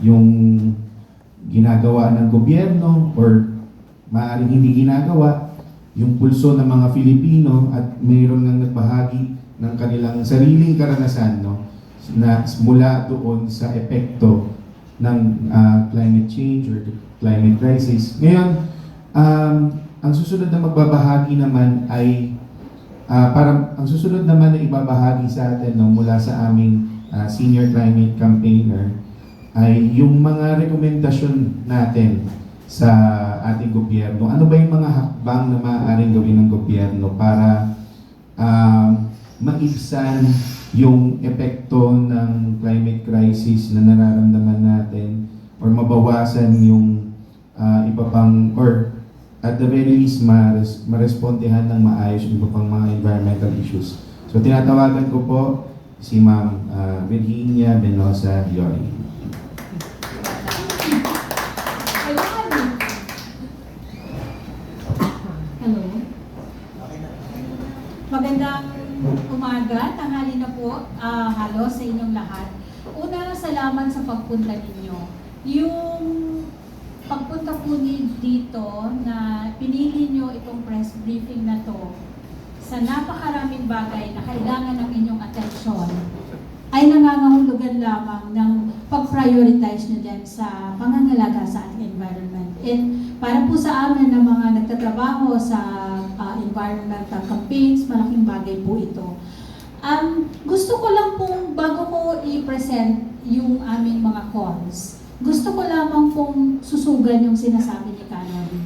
yung ginagawa ng gobyerno or maaaring hindi ginagawa, yung pulso ng mga Filipino at mayroon nang nagbahagi ng kanilang sariling karanasan no, na mula doon sa epekto ng ah, climate change or climate crisis. Ngayon, um, ang susunod na magbabahagi naman ay ah, parang ang susunod naman na ibabahagi sa atin no, mula sa aming ah, senior climate campaigner ay yung mga rekomendasyon natin sa ating gobyerno. Ano ba yung mga hakbang na maaaring gawin ng gobyerno para um, maibsan yung epekto ng climate crisis na nararamdaman natin or mabawasan yung ah, iba pang or at the very least mares, marespondehan ng maayos yung iba pang mga environmental issues. So tinatawagan ko po si Ma'am ah, Virginia Benosa Yori. Hello. Magandang umaga, tanghali na po, halo sa inyong lahat. Una, salamat sa pagpunta ninyo. Yung pagpunta po ni dito na pinili nyo itong press briefing na to sa napakaraming bagay na kailangan ng inyong atensyon ay nangangahulugan lamang ng pag-prioritize nyo din sa pangangalaga sa ating environment. And para po sa amin na mga nagtatrabaho sa ah, environmental campaigns, malaking bagay po ito. Um, gusto ko lang pong, bago ko i-present yung aming mga cons, gusto ko lamang pong susugan yung sinasabi ni Canary.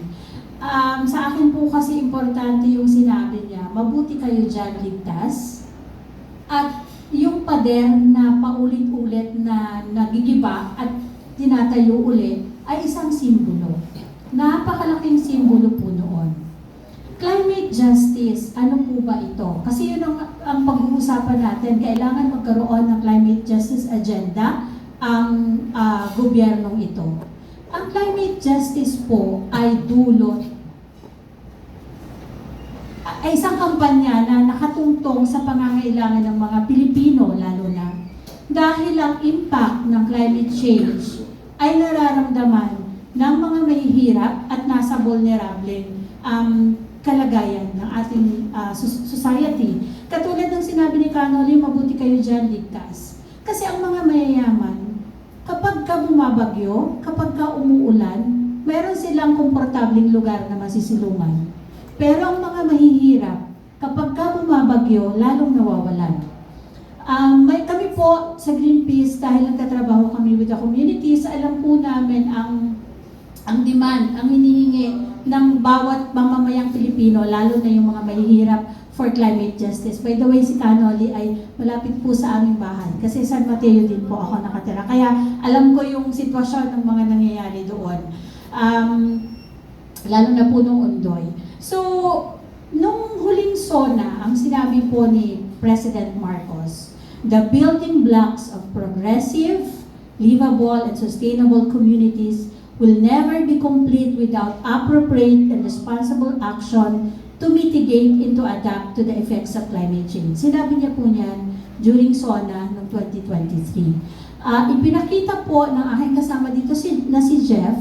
Um, sa akin po kasi importante yung sinabi niya, mabuti kayo dyan ligtas. At yung pader na paulit-ulit na nagigiba at tinatayo ulit ay isang simbolo. Napakalaking simbolo po noon. Climate justice, ano po ba ito? Kasi yun ang, ang pag-uusapan natin. Kailangan magkaroon ng climate justice agenda ang ah, gobyernong ito. Ang climate justice po ay dulot ay isang kampanya na nakatungtong sa pangangailangan ng mga Pilipino lalo na dahil ang impact ng climate change ay nararamdaman ng mga mahihirap at nasa vulnerable um, kalagayan ng ating uh, society. Katulad ng sinabi ni Canoli, mabuti kayo dyan ligtas. Kasi ang mga mayayaman, kapag ka bumabagyo, kapag ka umuulan, meron silang komportabling lugar na masisilungan. Pero ang mga mahihirap, kapag ka bumabagyo, lalong nawawalan. Um, may kami po sa Greenpeace dahil nagtatrabaho kami with the communities, alam po namin ang ang demand, ang hinihingi ng bawat mamamayang Pilipino, lalo na yung mga mahihirap for climate justice. By the way, si Canoli ay malapit po sa aming bahay kasi San Mateo din po ako nakatira. Kaya alam ko yung sitwasyon ng mga nangyayari doon. Um, lalo na po nung Undoy. So, nung huling SONA, ang sinabi po ni President Marcos, the building blocks of progressive, livable, and sustainable communities will never be complete without appropriate and responsible action to mitigate and to adapt to the effects of climate change. Sinabi niya po niyan during SONA noong 2023. Ah, ipinakita po ng aking kasama dito si, na si Jeff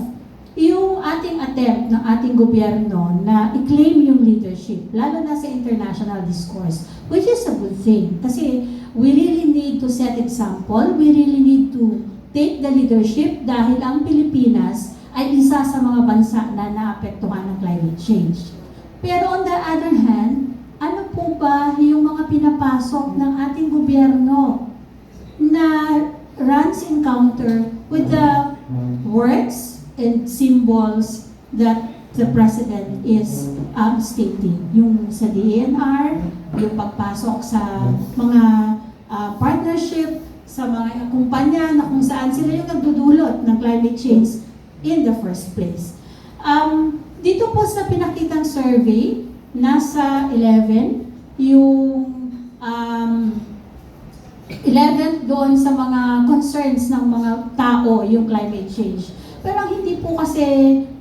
yung ating attempt ng ating gobyerno na i-claim yung leadership, lalo na sa international discourse, which is a good thing. Kasi we really need to set example, we really need to take the leadership dahil ang Pilipinas ay isa sa mga bansa na naapektuhan ng climate change. Pero on the other hand, ano po ba yung mga pinapasok ng ating gobyerno na runs in counter with the words and symbols that the President is um, stating. Yung sa DNR, yung pagpasok sa mga uh, partnership, sa mga kumpanya na kung saan sila yung nagdudulot ng climate change in the first place. Um, dito po sa pinakitang survey, nasa 11, yung um, 11 doon sa mga concerns ng mga tao yung climate change. Pero ang hindi po kasi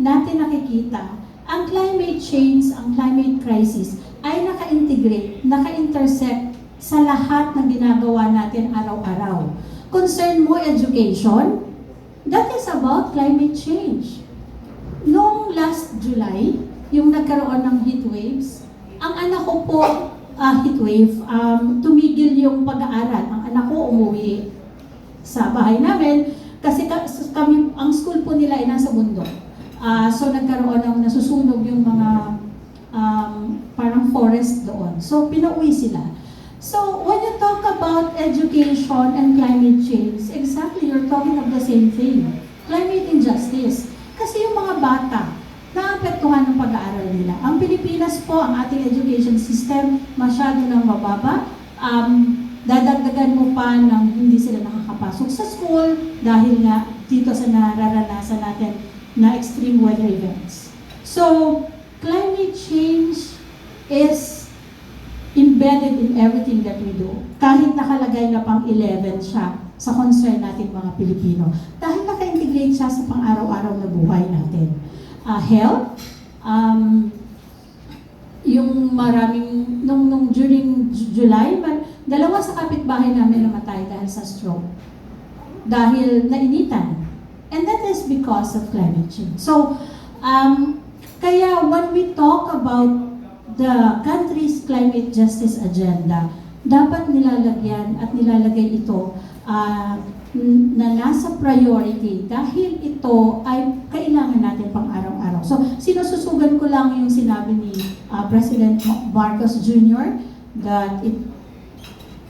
natin nakikita, ang climate change, ang climate crisis ay naka-integrate, naka-intersect sa lahat ng ginagawa natin araw-araw. Concern mo education, That is about climate change. Noong last July, yung nagkaroon ng heat waves, ang anak ko po, ah, heat wave, um, tumigil yung pag-aaral. Ang anak ko umuwi sa bahay namin kasi ka- kami, ang school po nila ay nasa bundok. Ah, so nagkaroon ng nasusunog yung mga um, parang forest doon. So pinauwi sila. So when you talk about education and climate change, exactly you're talking of the same thing. Climate injustice. Kasi yung mga bata, naapektuhan ng pag-aaral nila. Ang Pilipinas po, ang ating education system, masyado nang mababa. Um, dadagdagan mo pa ng hindi sila nakakapasok sa school dahil nga dito sa nararanasan natin na extreme weather events. So, climate change is embedded in everything that we do. Kahit nakalagay na pang 11 siya sa concern natin mga Pilipino. Dahil naka-integrate siya sa pang-araw-araw na buhay natin. Ah, health, um, yung maraming, nung, nung during Ju- July, mar, dalawa sa kapitbahay namin namatay dahil sa stroke. Dahil nainitan. And that is because of climate change. So, um, kaya when we talk about the country's climate justice agenda, dapat nilalagyan at nilalagay ito n- na nasa priority dahil ito ay kailangan natin pang araw-araw. So, sinususugan ko lang yung sinabi ni ah, President Marcos Jr. that it,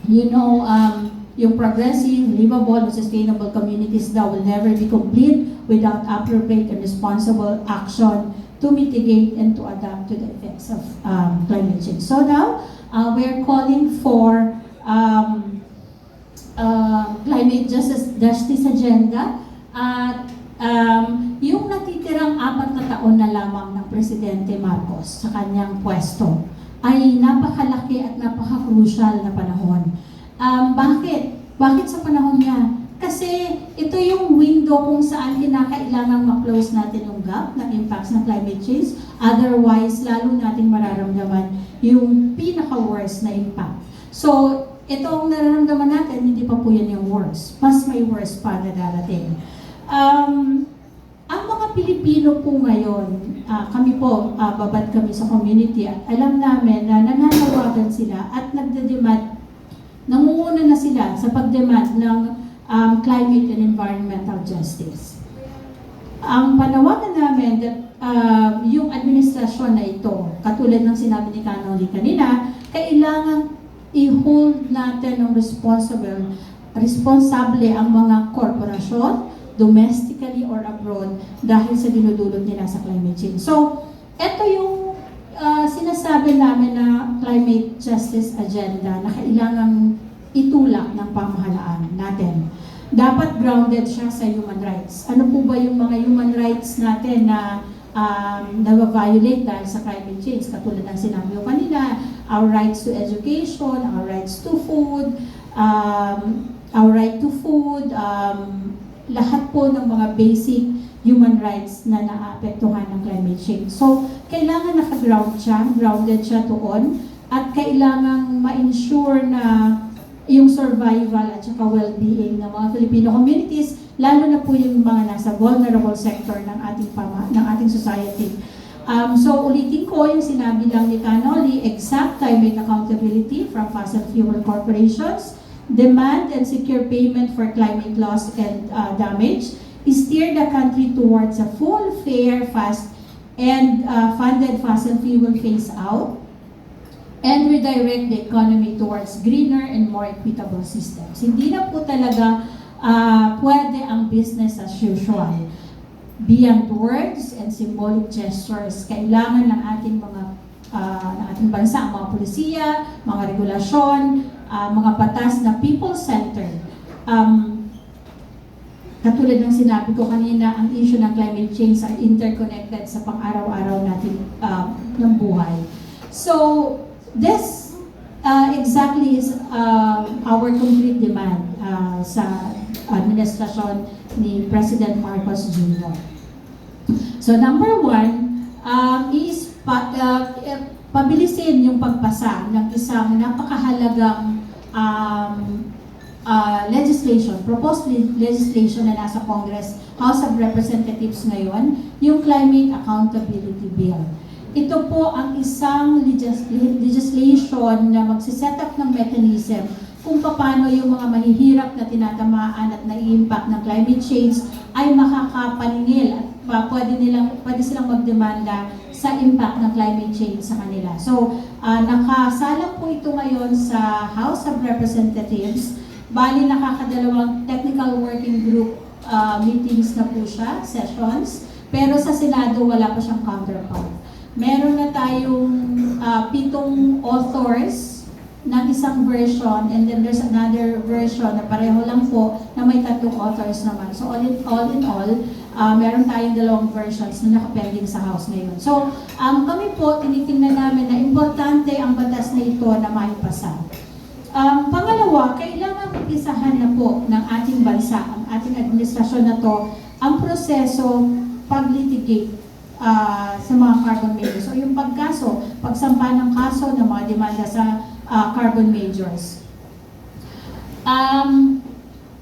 you know, um, yung progressive, livable, and sustainable communities daw will never be complete without appropriate and responsible action to mitigate and to adapt to the effects of um, climate change. So now, uh, we're calling for um, uh, climate justice, justice agenda at um, yung natitirang apat na taon na lamang ng Presidente Marcos sa kanyang pwesto ay napakalaki at napaka-crucial na panahon. Um, bakit? Bakit sa panahon niya? Kasi ito yung window kung saan kinakailangan ma-close natin yung gap ng impacts ng climate change. Otherwise, lalo natin mararamdaman yung pinaka-worst na impact. So, ito ang nararamdaman natin, hindi pa po yan yung worst. Mas may worst pa na darating. Um, ang mga Pilipino po ngayon, ah, kami po, ah, babad kami sa community at alam namin na nananawagan sila at nagdedemand, nangunguna na sila sa pagdemand ng um, climate and environmental justice. Ang panawagan namin that um, yung administrasyon na ito, katulad ng sinabi ni Kanoli kanina, kailangan i-hold natin ng responsible, responsable ang mga korporasyon, domestically or abroad, dahil sa dinudulot nila sa climate change. So, ito yung uh, sinasabi namin na climate justice agenda na kailangang itulak ng pamahalaan natin. Dapat grounded siya sa human rights. Ano po ba yung mga human rights natin na um, na-violate dahil sa climate change? Katulad ng sinabi ko kanina, our rights to education, our rights to food, um, our right to food, um, lahat po ng mga basic human rights na naapektuhan ng climate change. So, kailangan naka-ground siya, grounded siya doon, at kailangan ma-ensure na yung survival at saka well-being ng mga Filipino communities, lalo na po yung mga nasa vulnerable sector ng ating pama, ng ating society. Um, so ulitin ko yung sinabi lang ni Canoli, exact climate accountability from fossil fuel corporations, demand and secure payment for climate loss and uh, damage, steer the country towards a full, fair, fast, and uh, funded fossil fuel phase out, and redirect the economy towards greener and more equitable systems. Hindi na po talaga ah, pwede ang business as usual. Beyond words and symbolic gestures, kailangan ng ating mga ah, ng ating bansa, ang mga polisiya, mga regulasyon, ah, mga batas na people-centered. Um, Katulad ng sinabi ko kanina, ang issue ng climate change ay interconnected sa pang-araw-araw natin ah, ng buhay. So, this uh, exactly is uh, our concrete demand uh, sa administrasyon ni President Marcos Jr. So, number one um, is pa, uh, eh, pabilisin yung pagpasa ng isang napakahalagang um, uh, legislation, proposed le- legislation na nasa Congress, House of Representatives ngayon, yung Climate Accountability Bill. Ito po ang isang legis- legislation na magsiset up ng mechanism kung paano yung mga mahihirap na tinatamaan at nai-impact ng climate change ay makakapaningil at pa, pwede, nilang, pwede silang magdemanda sa impact ng climate change sa kanila. So, ah, nakasalang po ito ngayon sa House of Representatives. Bali, nakakadalawang technical working group ah, meetings na po siya, sessions. Pero sa Senado, wala pa siyang counterpart. Meron na tayong ah, pitong authors ng isang version and then there's another version na pareho lang po na may tatlong authors naman. So all in all, in all ah, meron tayong dalawang versions na nakapending sa House ngayon. So um, kami po, tinitingnan namin na importante ang batas na ito na maipasa. Um, pangalawa, kailangan umpisahan na po ng ating bansa, ang ating administrasyon na to, ang proseso pag-litigate ah, sa mga carbon majors. So yung pagkaso, pagsampa ng kaso ng mga demanda sa ah, carbon majors. Um,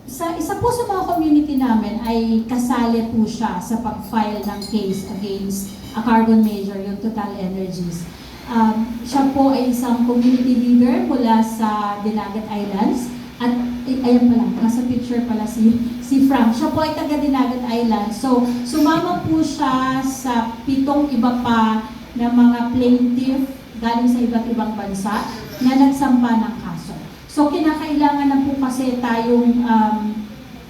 sa isa po sa mga community namin ay kasali po siya sa pag-file ng case against a carbon major, yung Total Energies. Um, siya po ay isang community leader mula sa Dinagat Islands. At eh, ayan pala, nasa picture pala si, si Frank. Siya po ay taga Dinagat Islands. So, sumama po siya sa pitong iba pa na mga plaintiff galing sa iba't ibang bansa na nagsampa ng kaso. So, kinakailangan na po kasi tayong um,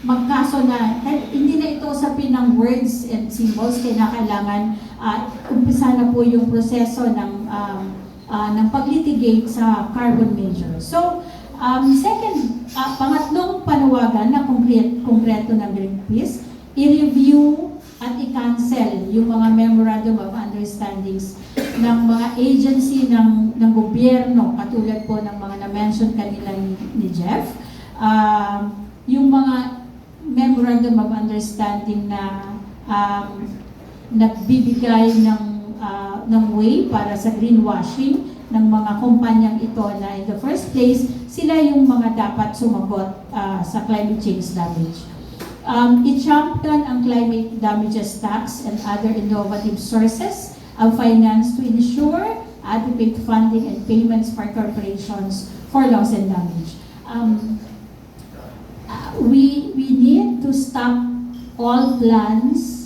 magkaso na, hindi na ito usapin ng words and symbols, kinakailangan uh, umpisa na po yung proseso ng, um, uh, ng paglitigate sa carbon major. So, um, second, uh, pangatlong panawagan na konkret, konkreto ng Greenpeace, i-review at i-cancel yung mga memorandum of understandings ng mga agency ng, ng gobyerno, katulad po ng mga na-mention kanila ni, ni Jeff. Um, yung mga memorandum of understanding na um, nagbibigay ng ah, ng way para sa greenwashing ng mga kumpanyang ito na in the first place, sila yung mga dapat sumagot ah, sa climate change damage. Um, I-champion ang climate damages tax and other innovative sources of finance to ensure adequate funding and payments for corporations for loss and damage. Um, uh, we we need to stop all plans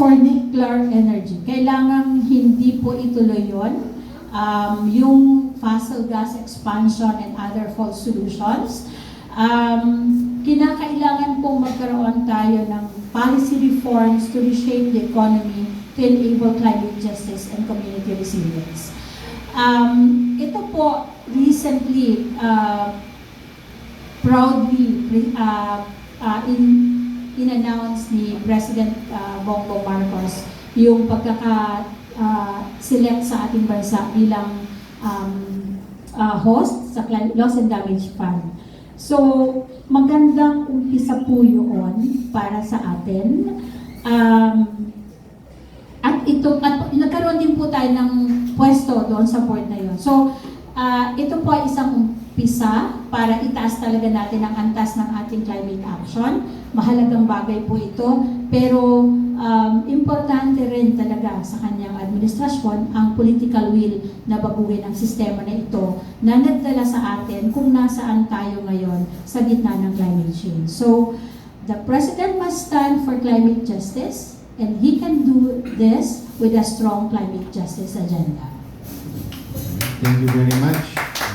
for nuclear energy. Kailangan hindi po ituloy yon. Um, yung fossil gas expansion and other false solutions. Um, kinakailangan pong magkaroon tayo ng policy reforms to reshape the economy to enable climate justice and community resilience. Um, ito po, recently, uh, proudly uh, uh, in, in-announce ni President uh, Bongbong Marcos yung pagkaka uh, select sa ating bansa bilang um, uh, host sa Loss and Damage Fund. So, magandang umpisa po yun para sa atin. Um, at ito, at nagkaroon din po tayo ng pwesto doon sa board na yun. So, ah, ito po ay isang umpisa para itaas talaga natin ang antas ng ating climate action. Mahalagang bagay po ito, pero um, importante rin talaga sa kanyang administrasyon ang political will na baguhin ang sistema na ito na nagdala sa atin kung nasaan tayo ngayon sa gitna ng climate change. So, the President must stand for climate justice and he can do this with a strong climate justice agenda. Thank you very much.